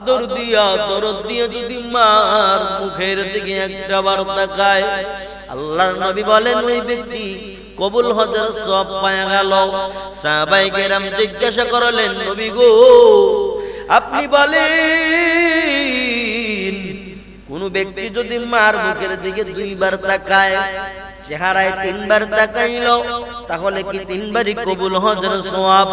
আদর দিয়া, দরদ দিয়া যদি মার মুখের দিকে একটা বার তাকায়, আল্লাহর নবী বলেন, ওই ব্যক্তি কবুল হজর সব পায়া গেল। সাহাবাই কেরাম জিজ্ঞাসা করলেন, নবী গো, আপনি বলেন, কোন ব্যক্তি যদি মার মুখের দিকে দুইবার তাকায়, চেহারায় তিনবার তাকাইল, তাহলে কি তিনবারই কবুল হজর সোয়াব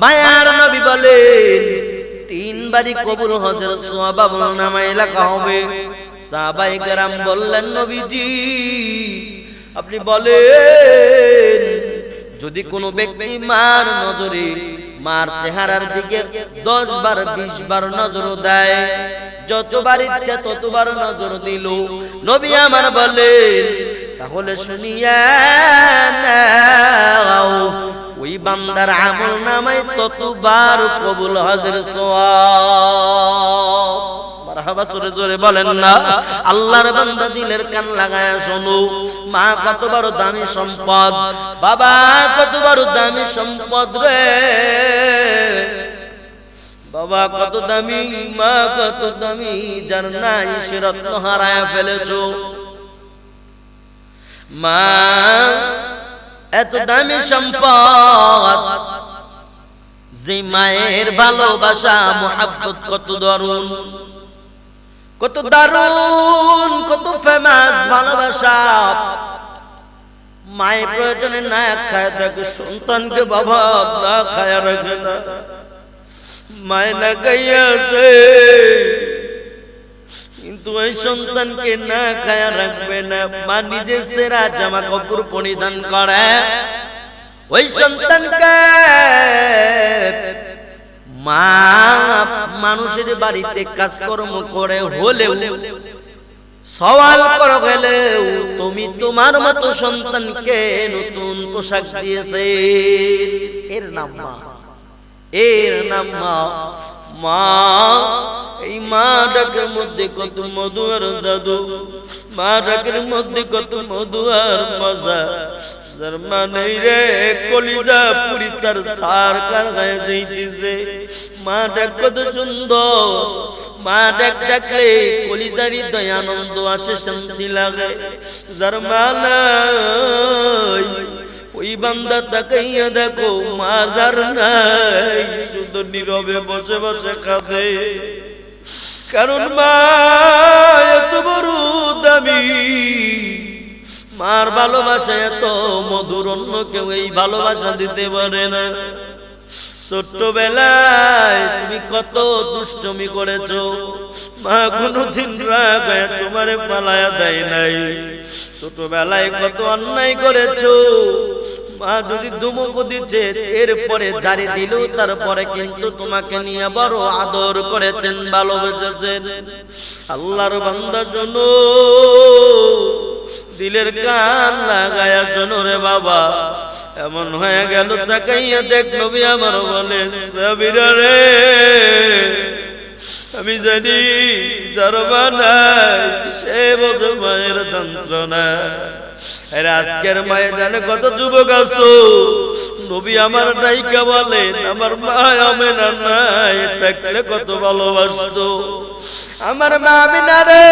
মায়ার নবী বলেন তিনবারই কবুল হজর সোয়াব আমল নামায় লেখা হবে। সাহাবাই কেরাম বললেন নবীজি আপনি বলেন যদি কোনো ব্যক্তি মার নজরে মার চেহারার দিকে দশ বার বিশ বার নজর দেয় যতবার ইচ্ছা ততবার নজর দিল। নবী আমার বলেন তাহলে শুনিয়া নাও, ওই বান্দার আমল নামায় ততবার কবুল, হজর সোয়াব মারহাবা জোরে বলেন না, আল্লাহর বান্দা দিলের কান লাগায় শোনো। মা, কত দামি সম্পদ। বাবা, কত দামি সম্পদ রে। বাবা, কত দামি, মা, কত দামি, যার নাই সে রত্ন হারায় ফেলেছো। মা এত দামি সম্পদ। যে মায়ের ভালোবাসা মোহাব্বত কত দরুন কত দারুণ কত ফেমাস ভালোবাসা। মায়ের প্রয়োজনে না খায় থাকে সন্তানকে বাবা না খায় রাখে না। মায় না গাইয়াছে কিন্তু ওই সন্তানকে না খায়া রাখবে না। মা নিজে সেরা জামা কাপড় পরিধান করে। ওই সন্তানকে মা মানুষের বাড়িতে কাজকর্ম করে হলেও, সওয়াল করো গেলেও তুমি তোমার মতো সন্তানকে নতুন পোশাক দিয়েছে। এর নাম মা। এর নাম মা। মা এই মা ডাকের মধ্যে কত মধু আর জাদু মা মধ্যে কত মধু আর মজা। যার মানে রে, কলিজা তার সার কার মা ডাক সুন্দর মা আনন্দ আছে, শান্তি লাগে। যার মা নাই ওই বান্দা তাকাইয়া দেখো, মাজার নাই, শুধু নীরবে বসে বসে কাঁদে। কারণ মা এত বড় দামি মার ভালোবাসা এত মধুর অন্য কেউ এই ভালোবাসা দিতে পারে না। ছোট্টবেলায় তুমি কত দুষ্টমি করেছ। মা কোনদিন রাগ তোমারে পালায়া দেয় নাই। ছোটবেলায় কত অন্যায় করেছ। মা যদি দুমুকু দিচ্ছে, এরপরে জারি দিল তারপরে কিন্তু তোমাকে নিয়ে বড় আদর করেছেন, ভালোবেসেছেন। আল্লাহর বান্দা জন্য, দিলের কান লাগায়া শোনো রে বাবা, এমন হয়ে গেল, তাকাইয়া দেখ নবী আমার বলেন, সাবিরা রে। আমি জানি যার সে বোঝে মায়ের যন্ত্রণা। এর আজকের জানে কত যুবক আছো? নবী আমার নায়িকা বলেন, আমার মা আমি না নাই, থাকলে কত ভালোবাসতো? আমার মা আমি না রে।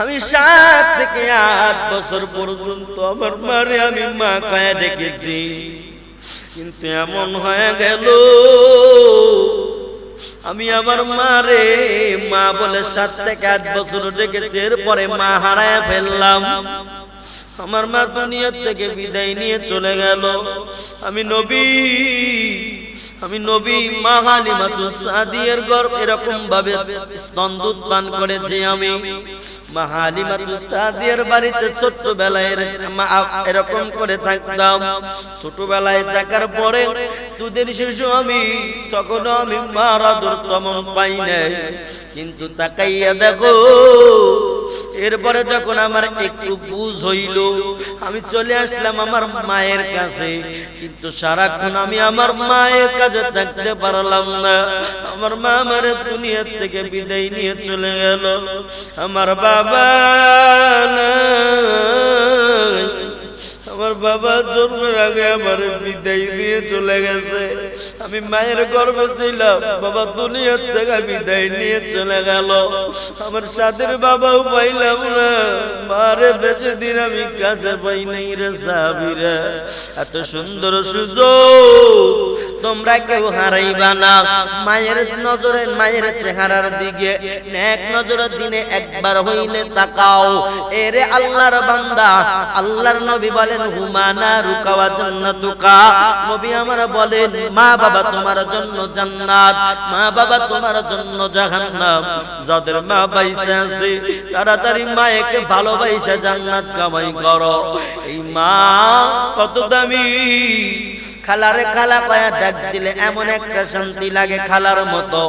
আমি সাত থেকে আট বছর পর্যন্ত আমার মারে আমি মা কায়া ডেকেছি কিন্তু এমন হয়ে গেল, আমি আমার মারে মা বলে সাত থেকে আট বছর ডেকেছে, এরপরে মা হারায় ফেললাম। আমার মা দুনিয়া থেকে বিদায় নিয়ে চলে গেল। আমি নবী আমি নবী মা হালিমাতু সাদিয়ার গর্ভ এরকম ভাবে স্তন্দ পান যে আমি। মা হালিমাতু সাদিয়ার বাড়িতে ছোট্টবেলায় এরকম করে থাকতাম। ছোটবেলায় থাকার পরে দুদিন শিশু আমি তখন আমি মার আদর তেমন পাই নাই। কিন্তু তাকাইয়া দেখো এরপরে যখন আমার একটু বুঝ হইল, আমি চলে আসলাম আমার মায়ের কাছে। কিন্তু সারাক্ষণ আমি আমার মায়ের কাছে থাকতে পারলাম না। আমার মা আমার দুনিয়ার থেকে বিদায় নিয়ে চলে গেল। আমার বাবা আমার বাবা জন্মের আগে আমার বিদায় দিয়ে চলে গেছে। আমি মায়ের গর্ব ছিলাম, বাবা দুনিয়ার থেকে বিদায় নিয়ে চলে গেল। আমার সাথের বাবাও পাইলাম না, মারে বেঁচে দিন আমি কাজে পাই নাই রে সাবিরা এত সুন্দর সুযোগ তোমরা কেউ হারাইবা না। মায়ের নজরে মায়ের চেহারার দিকে এক নজরের দিনে একবার হইলে তাকাও। এরে আল্লাহর বান্দা, আল্লাহর নবী বলেন হুমানা রুকাওয়া জান্নাতুকা। নবী আমার বলেন, মা বাবা তোমার জন্য জান্নাত, মা বাবা তোমার জন্য জাহান্নাম। যাদের মা বাইসে আছে তাড়াতাড়ি মায়েকে ভালোবাসা জান্নাত কামাই করো। এই মা কত দামি। খালারে খালা কয়া ডাক দিলে এমন একটা শান্তি লাগে খালার মতো।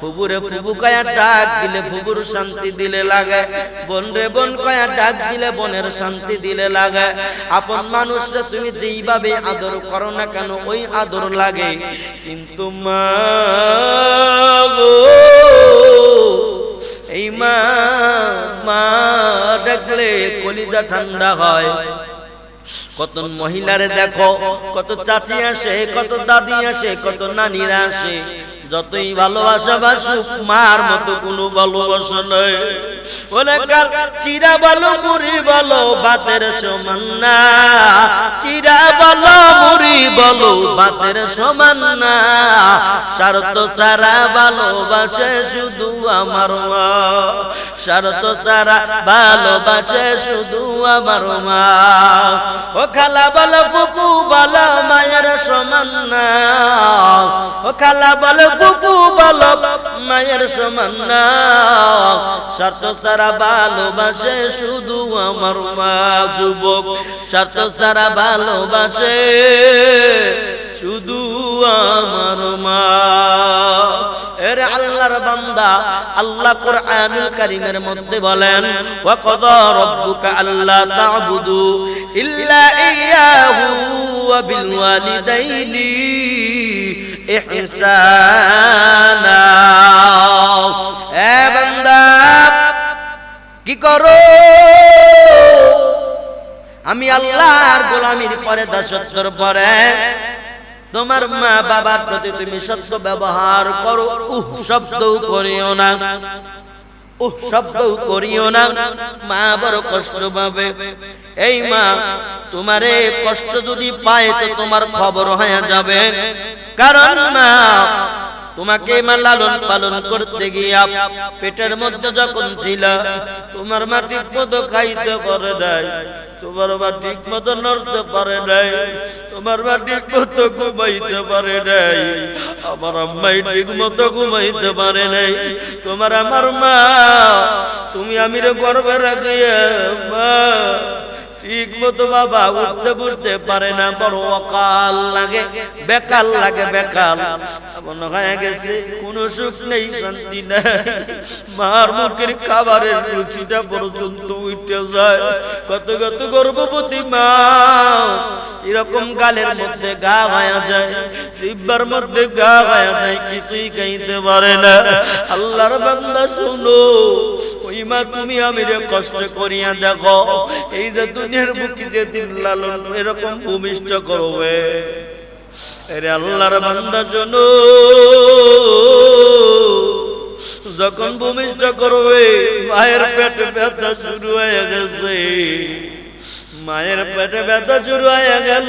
ফুবুরে ফুবু কয়া ডাক দিলে ফুবুর শান্তি দিলে লাগে। বোন রে বোন কয়া ডাক দিলে বোনের শান্তি দিলে লাগে। আপন মানুষরা তুমি যেইভাবে আদর করো না কেন ওই আদর লাগে। কিন্তু মা এই মা মা ডাকলে কলিজা ঠান্ডা হয়। কত মহিলারে দেখো, কত চাচি আসে, কত দাদি আসে, কত নানিরা আসে। যতই ভালোবাসা বাসুক মার মতো কোনো ভালোবাসা নয় কাল চিরা বলো মুড়ি বলো, ভাতের সমান না। চিরা বলো বলো ভাতের সমান না। স্বার্থ সারা ভালোবাসে শুধু আমার মা। স্বার্থ সারা ভালোবাসে শুধু আমার মা। ও খালা বলো পুপু বলো, মায়ের সমান না। ও খালা বলো পুপু বলো, মায়ের সমান না। স্বার্থ সারা ভালোবাসে শুধু আমার মা। যুবক স্বার্থ সারা ভালোবাসে। শুধু আমার মা। আল্লাহর বান্দা, আল্লাহ কোরআনুল কারীমের মধ্যে বলেন ওয়া কাদা রাব্বুকা আল্লা তা'বুদু ইল্লা ইয়্যাহু ওয়া বিল ওয়ালিদাইনি ইহসানা। এ বান্দা, কি করো? আমি আল্লাহর গোলামির পরে দাসত্বর পরে। তোমার মা বাবার প্রতি তুমি সত্য ব্যবহার করো। উহ শব্দ করিও না। উহ শব্দ করিও না। মা বড় কষ্ট পাবে। এই মা, তোমারে কষ্ট যদি পায় তো তোমার খবর হয়ে যাবে। কারণ মা তোমাকে মা লালন পালন করতে গিয়া পেটের মধ্যে যখন ছিল তোমার মা ঠিক মতো খাইতে পারে নাই। তোমার মা ঠিক মতো নড়তে পারে নাই। তোমার মা ঠিক মতো ঘুমাইতে পারে নাই। আমার আম্মাই ঠিক মতো ঘুমাইতে পারে নাই। তোমার আমার মা তুমি আমিরে গর্বে রাখিয়া মা ঠিক মতো বাবা, উঠতে বুঝতে পারে না, বড় অকাল লাগে, বেকাল লাগে, বেকাল। মনে হয়ে গেছে, কোনো সুখ নেই, শান্তি নেই। মার মুখের খাবারের রুচিটা পর্যন্ত উঠে যায়। কত কত গর্ভবতী মা, এরকম গালের মধ্যে গা গায়া যায় শিববার মধ্যে গা গায়া যায়, কিছুই খাইতে পারে না। আল্লাহর বান্দা, শুনো, ওই মা তুমি আমি কষ্ট করিয়া দেখো এই যে দুনিয়ার বুকে যে দিন লালন, এরকম ভূমিষ্ঠ করবে। এরে আল্লাহর বান্দা জন, যখন ভূমিষ্ঠ করবে, মায়ের পেটে ব্যথা শুরু হয়ে গেছে। মায়ের পেটে ব্যথা শুরু হয়ে গেল।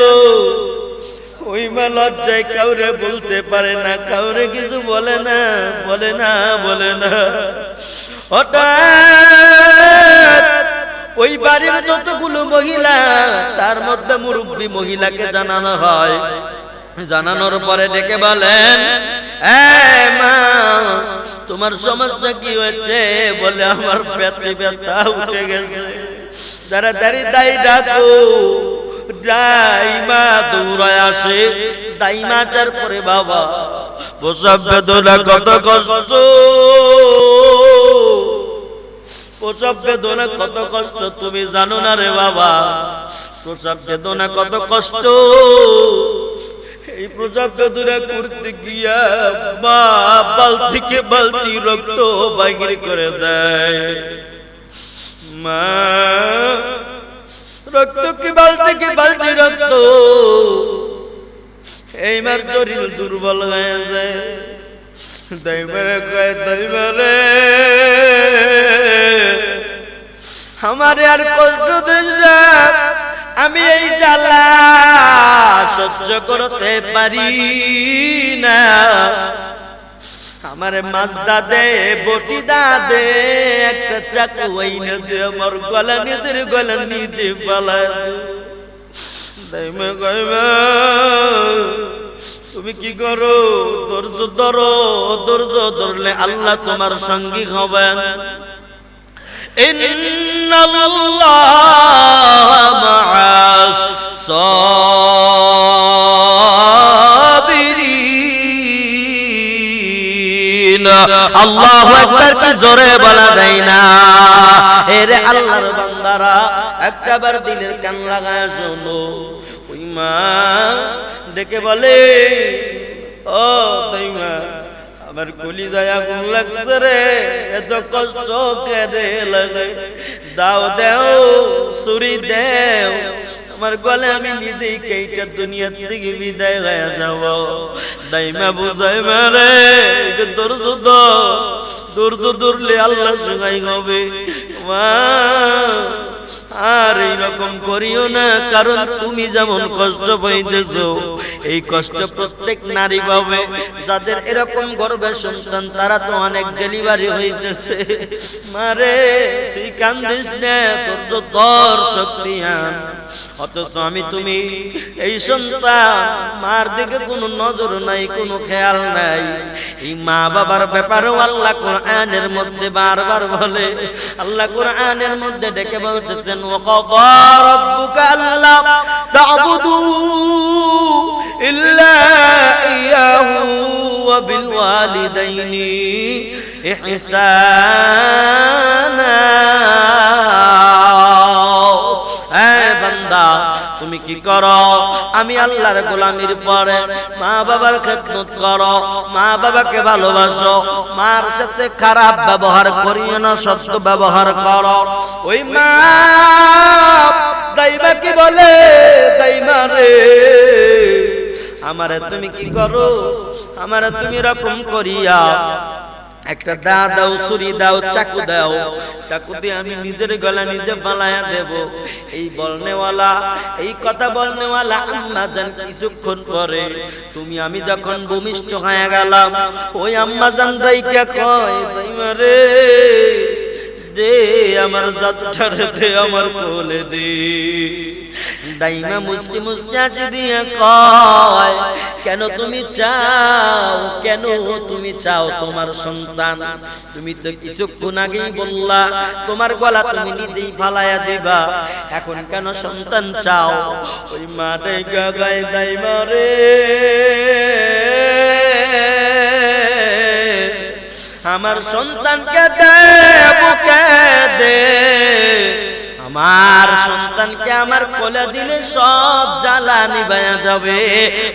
ওই মা লজ্জায় কাউরে বলতে পারে না, কাউরে কিছু বলে না বলে না বলে না। হঠাৎ ওই বাড়ির যতগুলো মহিলা, তার মধ্যে মুরব্বী মহিলাকে জানানো হয়। জানানোর পরে ডেকে বলেন "এ মা, তোমার সমস্যা কি হয়েছে? বলে, আমার পেটে ব্যথা উঠে গেছে। তাড়াতাড়ি দাই ডাকো দাইমা দৌড়ায় আসে। দাইমা যার পরে বাবা, প্রসব বেদনা, কত কষ্ট। প্রসব বেদনা কত কষ্ট, তুমি জানো না রে বাবা। প্রসব বেদনা কত কষ্ট। এই প্রসব বেদনা করতে গিয়া মা বালতিকে বালতি রক্ত বাহির করে দেয়। মা, রক্ত কি বালতি কি বালতি রক্ত? এই মার শরীর দুর্বল হয়ে যায়। দৈবারে কয় দৈবারে আমার আর কষ্ট দেন আমি এই জ্বালা সহ্য করতে পারি না। আমার মাজদা দে, বটি দা দে, একটা চাকু ওই না দে আমার গলা নিজের গলা, নিজে পালা দাইমা কইবা, তুমি কি করো? ধৈর্য ধরো, ধৈর্য ধরলে আল্লাহ তোমার সঙ্গী হবেন। إن الله مع الصابرين আল্লাহু আকবার কি জোরে বলা যায় না এরে আল্লাহর বান্দারা একবার দিলের কান লাগায় শোনো ওই মা ডেকে বলে ও তাই মা আমার কলি যায় আগুন লাগছে রে এত কষ্ট কেড়ে লাগে। দাও দেও সুরি দেও আমার গলে আমি নিজেই কেইটা দুনিয়া থেকে বিদায় হয়ে যাব। দাইমা বুঝাই মারে ধর ধৈর্য ধরলে আল্লাহ সঙ্গাই হবে। মা, আর এইরকম করিও না, কারণ তুমি যেমন কষ্ট পাইতেছ, এই কষ্ট প্রত্যেক নারী পাবে। যাদের এরকম গর্বের সন্তান, তারা তো অনেক ডেলিভারি হইতেছে। মারে, তুই কান্দিস না, তোর তো দর শক্তি অথচ আমি তুমি, এই সন্তান, মার দিকে কোনো নজর নাই, কোনো খেয়াল নাই। এই মা বাবার ব্যাপারেও আল্লাহ কোরআনের মধ্যে বারবার বলে, আল্লাহ কোরআনের মধ্যে ডেকে বলতেছেন ও রব্বুকা আল্লাহ তাবুদু ইল্লা ইয়াহু ওয়া বিল ওয়ালিদাইনি ইহসানা তুমি কি করো? আমি আল্লাহর গোলামির পরে মা বাবার খেদমত করো, মা বাবাকে ভালোবাসো, মার সাথে খারাপ ব্যবহার করিও না, সত্য ব্যবহার করো। ওই মা দাইমা কি বলে? দাইমা রে, আমারে তুমি কি করো? আমারে তুমি রকম করিয়া একটা দা দাও, ছুরি দাও, চাকু দাও। চাকু দিয়ে আমি নিজের গলা নিজে পালায়া দেব। এই বলনেওয়ালা, এই কথা বলনেওয়ালা আম্মা জান কিছুক্ষণ পরে, তুমি আমি যখন ভূমিষ্ঠ হয়ে গেলাম, ওই আম্মা জান দাইকা কয় রে, দে আমার যাত্রার দে আমার কোলে দে। দাইমা মুসকি মুসকি আজ দিয়ে কয় কেন তুমি চাও কেন তুমি চাও তোমার সন্তান? তুমি তো কিছুক্ষণ আগেই বললা তোমার গলা তুমি নিজেই ফালায়া দিবা। এখন কেন সন্তান চাও? ওই মাটাই গাগায় দাইমা রে। আমার সন্তানকে দে বুকে দে? আমার সন্তানকে আমার কোলে দিলে সব জ্বালা নিবায়া যাবে।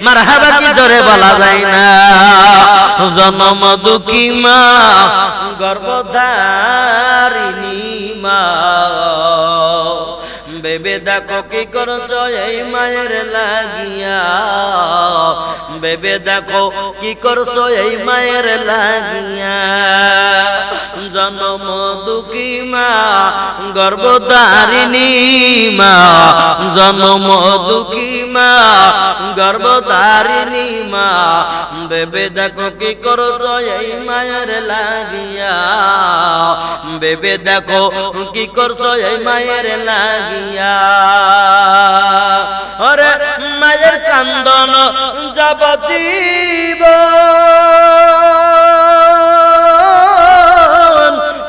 মারহাবা কি জোরে বলা যায় না। জনম দুঃখী মা, গর্ভধারিণী মা। বেবে দেখো কি করছ এই মায়ের লাগিয়া। বেবে দেখো কি করছ এই মায়ের লাগিয়া। জনম দুঃখী মা? মা। জনম দুঃখী মা? গর্ভধারিণী মা। বেবে দেখো কি করছ এই মায়ের লাগিয়া। বেবে দেখো কি করছ এই মায়ের লাগিয়া। ওরে মায়ের কান্দন যাবতীব।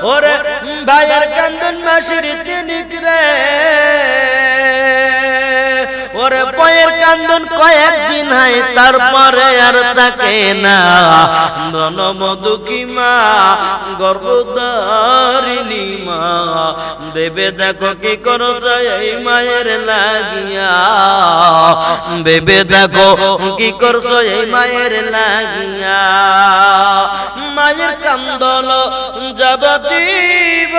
ওরে ভাইয়ের কান্দন মাসির তিনি রে। কান্দন কয়েকদিন হয়, তারপরে আর থাকে না। ননমদুকি মা, গর্ভধারিণী মা? বেবে দেখো কি করো এই মায়ের লাগিয়া। বেবে দেখো কি করছ এই মায়ের লাগিয়া। মায়ের কান্দল যাবতীব।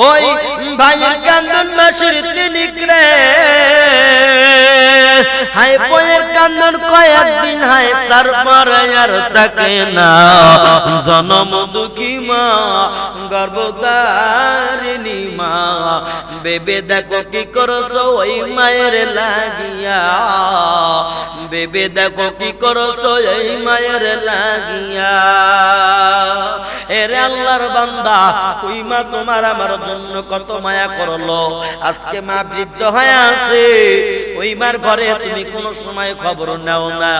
ওই ভাইয়ের কান্দন মাসের তিনি হাই বইয়ের কান্দন কয়েকদিন হায় তারপরে আর থাকে না। জনম দুঃখী মা গর্ভদারিণী মা বেবে দেখো কি করছ ওই মায়ের লাগিয়া। বেবে দেখো কি করছ এই মায়ের লাগিয়া। এরে আল্লাহর বান্দা ওই মা তোমার আমার জন্য কত মায়া করল। আজকে মা বৃদ্ধ হয়ে আছে। ওই মার ঘরে তুমি কোনো সময় খবর নাও না।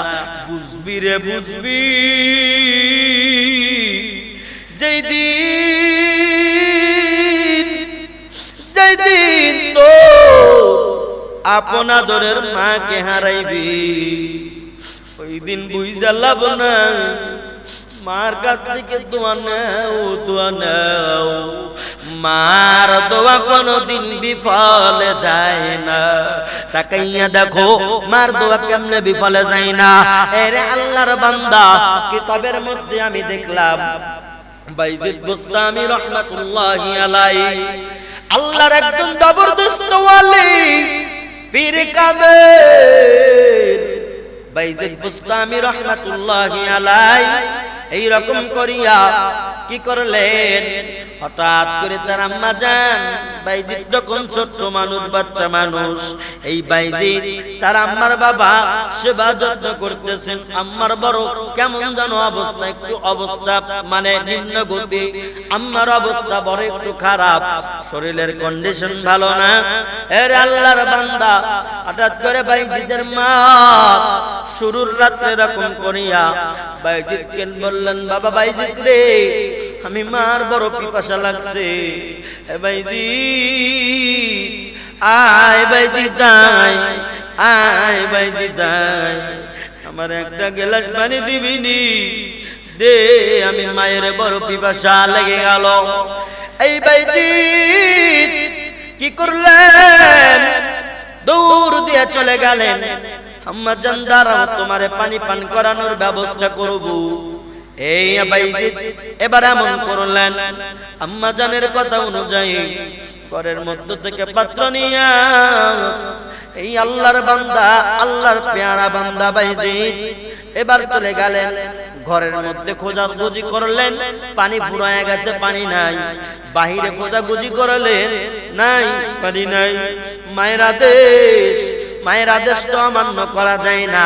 বুঝবি রে বুঝবি। যেই দিন যেই দিন মাকে হারাইবি ওই দিন বুঝা লাভ না। মার কাছ থেকে দোয়া নেও দোয়া নেও। মার দোয়া কোনদিন বিফলে যায় না। তাকাইয়া দেখো, মার দোয়া কেমনে বিফলে যায় না। এরে আল্লাহর বান্দা, কিতাবের মধ্যে আমি দেখলাম, বাইজিদ বুস্তামি রহমাতুল্লাহি আলাইহি, আল্লাহর একজন জবরদস্ত ওয়ালি, পীর কাদের বাইজিদ বুস্তামি রহমাতুল্লাহি আলাইহি এই রকম করিয়া কি করলেন? হঠাৎ করে তার আম্মা যান। বাইজিৎ যখন ছোট্ট মানুষ, বাচ্চা মানুষ, এই বাইজিৎ তার আম্মার বাবা সেবা যত্ন করতেছেন। আম্মার বড় কেমন যেন অবস্থা, একটু অবস্থা মানে নিম্ন গতি। আম্মার অবস্থা বড় একটু খারাপ। শরীরের কন্ডিশন ভালো না। এর আল্লাহর বান্দা, হঠাৎ করে বাইজিদের মা, শুরুর রাত্রে এরকম করিয়া বাইজিৎ কেন বললেন, বাবা বাইজিৎ রে, আমি মার বড় পিপাসা লাগছে। বাইজি আয় বাইজি দাই আয় বাইজি দাই আমার একটা গেলাস পানি দিবিনি দে, আমি মায়ের বড় পিপাসা লেগে গেল। এই বাইজি কি করলেন? দূর দিয়ে চলে গেলেন। আম্মা জান দাঁড়াও তোমারে পানি পান করানোর ব্যবস্থা করব। এই বাইজিৎ এবার এমন করলেন। আম্মা জানের কথা অনুযায়ী ঘরের মধ্য থেকে পাত্র নিয়া এই আল্লাহর বান্দা আল্লাহর পেয়ারা বান্দা বাইজিৎ এবার চলে গেলেন ঘরের মধ্যে খোঁজাখুঁজি করলেন। পানি ফুরায় গেছে পানি নাই। বাহিরে খোঁজাখুঁজি করলেন নাই পানি নাই। মায়ের আদেশ মায়ের আদেশ তো অমান্য করা যায় না।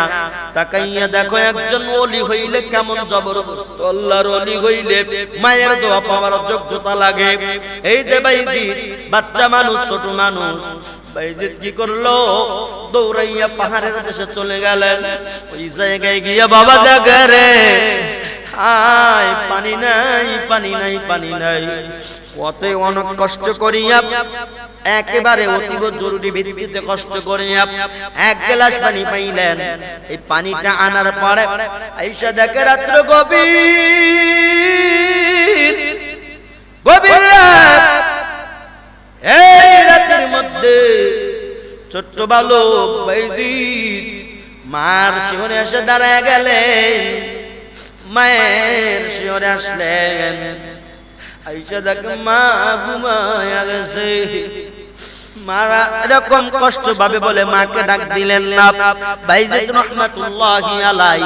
তাকাইয়া দেখো একজন অলি হইলে কেমন জবরদস্ত। আল্লাহর অলি হইলে মায়ের দোয়া পাওয়ার যোগ্যতা লাগে। এই যে বাইজি বাচ্চা মানুষ, ছোট মানুষ বাইজিৎ কি করল? দৌড়াইয়া পাহাড়ের দেশে চলে গেলেন। ওই জায়গায় গিয়া বাবা, দেখে আয় পানি নাই পানি নাই পানি নাই। কত অনেক কষ্ট করিয়া, একেবারে অতীব জরুরি ভিত্তিতে কষ্ট করিয়া এক গ্লাস পানি পাইলেন। এই পানিটা আনার পরে আইসা দেখে রাত্র গভীর। গভীর রাত। এই রাতের মধ্যে ছোট্ট বালক বাইজিৎ মার শিহরে এসে দাঁড়ায় গেলেন। মায়ের শিহরে আসলেন। আইসা দেখে মা ঘুমায়া গেছে। মারা এরকম কষ্ট ভাবে বলে মাকে ডাক দিলেন না। বাইজিদ রহমাতুল্লাহি আলাই।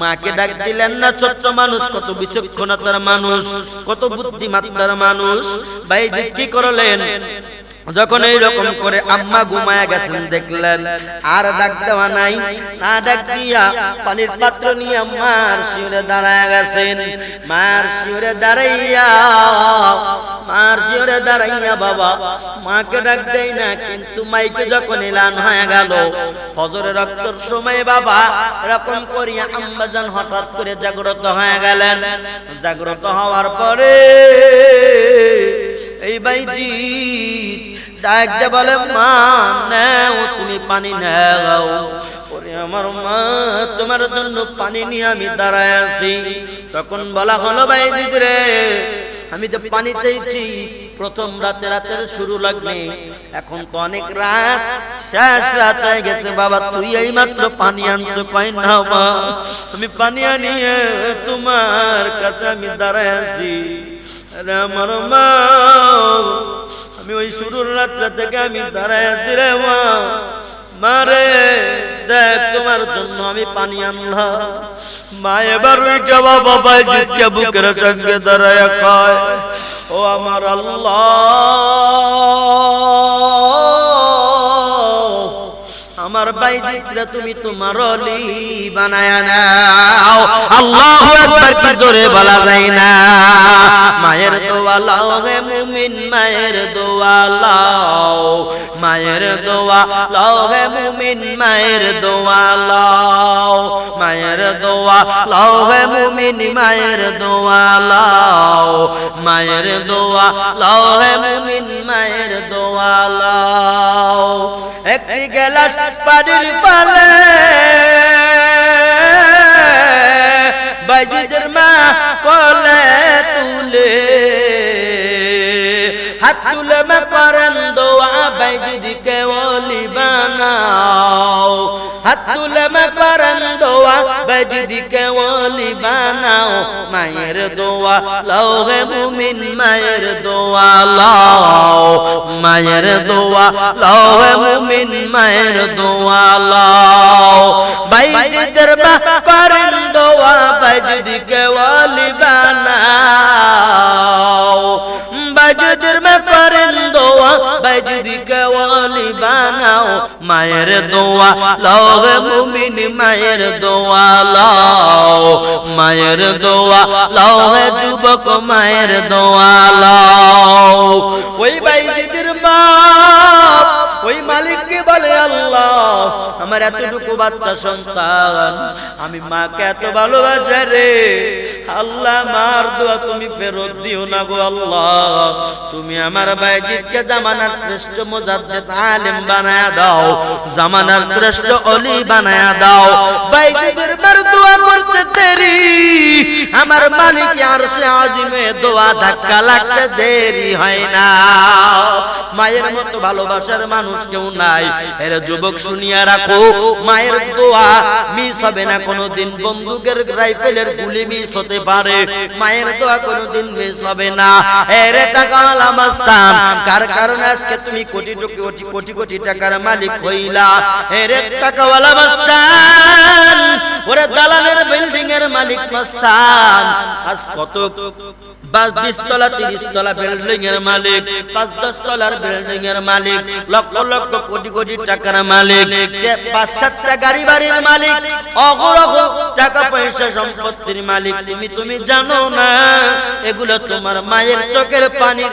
মাকে ডাক দিলেন না, ছোট্ট মানুষ, কত বিচক্ষণতার মানুষ, কত বুদ্ধিমাত্তার মানুষ। বাইজিদ কি করলেন? যখন এই রকম করে আম্মা ঘুমায়া গেছেন, দেখলেন, আর ডাক দেওয়া নাই। না ডাক দিয়া পানির পাত্র নিয়ে মার শিওরে দাঁড়ায় গেছেন। মার শিওরে দাঁড়াইয়া, মার শিওরে দাঁড়াইয়া বাবা, মাকে ডাক দেয় না, কিন্তু মাইকে যখন এলান হয়ে গেল ফজরে রক্তর সময় বাবা এরকম করিয়া আম্মাজান হঠাৎ করে জাগ্রত হয়ে গেলেন। জাগ্রত হওয়ার পরে এই বাইজি ডাক দে বলে, মা, নাও, তুমি পানি নাও। ওরে আমার মা, তোমার জন্য পানি নিয়ে আমি দাঁড়ায় আছি। তখন বলা হলো, ভাই দিদি রে আমি তো পানি চাইছি। প্রথম রাতে রাতের শুরু লাগলে এখন তো অনেক রাত, শেষ রাত হয়ে গেছে। বাবা, তুই এই মাত্র পানি আনছো, কয় না, মা? আমি পানি আনিয়ে তোমার কাছে আমি দাঁড়ায় আছি। আরে আমার মা, আমি ওই শুরুর রাতটা থেকে আমি দাঁড়ায় আছি রে মা। মারে দেখ তোমার জন্য আমি পানি আনলা মা এবার ওই জবা বাবা জিতকে বুকের সঙ্গে দাঁড়ায় কয় ও আমার আল্লাহ। আমার বাইজিতরা তুমি তোমার অলি বানায় নাও। আল্লাহু আকবার, কি জোরে বলা যায় না। মায়ের দোয়া লাও হে মুমিন, মায়ের দোয়া লাও মায়ের দোয়া লাও হে মুমিন, মায়ের দোয়া লাও মায়ের দোয়া লাও হে মুমিন, মায়ের দোয়া লাও মায়ের দোয়া লাও হে মুমিন, মায়ের দোয়া লাও একটি গেলাস পানির পালে বাইজিদের হাত তুলে মে করেন, দোয়া বাইজিদিকে ওলি বানাও হাত তুলে মে করেন, দোয়া বাইজিদিকে ওলি বানাও মায়ের দোয়া লাও হে মুমিন মায়ের দোয়া, লাও। মায়ের দোয়া লাও হে মুমিন মায়ের দোয়া, লাও। বাইজিদের মা করেন, দোয়া বাইজিদিকে ওলি বানাও বাইজিদের বাইজিদিকে ওলি বানাও, মায়ের দোয়া লও মুমিন মায়ের দোয়া, লও, মায়ের দোয়া লও যুবক মায়ের দোয়া, লও। ওই বাইজিদের মা ওই মালিককে বলে আল্লাহ আমার এতটুকু বাচ্চা সন্তান, আমি মাকে এত ভালোবাসে রে। আল্লাহ, মার দোয়া তুমি ফেরত দিও না গো আল্লাহ। তুমি আমার বাইজিদকে জামানার শ্রেষ্ঠ মুজাদ্দিদ আলেম বানায়া দাও, জামানার শ্রেষ্ঠ অলি বানায়া দাও। বাইজিদের মার দোয়া করতে দেরি, আমার মালিক আর সে আজিমে দোয়া ধাক্কা লাগতে দেরি হয় না। মায়ের মতো ভালোবাসার মানুষ কেউ নাই, এর যুবক শুনিয়া রাখো। মায়ের দোয়া মিস হবে না কোনোদিন, বন্দুকের রাইফেলের গুলি মিস হতে পারে। মায়ের দোয়া কোনোদিন মিস হবে না এর টাকা কার কারণে আজকে তুমি কোটি কোটি কোটি কোটি টাকার মালিক হইলা? এর টাকাওয়ালা মাস্তান, ওরে দালানের বিল্ডিং এর মালিক মাস্তান, আজ কত? বিল্ডিং এর মালিক, পাঁচ, দশ তলার বিল্ডিং এর মালিক, লক্ষ লক্ষ, কোটি কোটি টাকার মালিক পাঁচ সাতটা গাড়ি বাড়ির মালিক অগরহ টাকা পয়সা সম্পত্তির মালিক তুমি তুমি জানো না, এগুলো তোমার মায়ের চোখের পানি।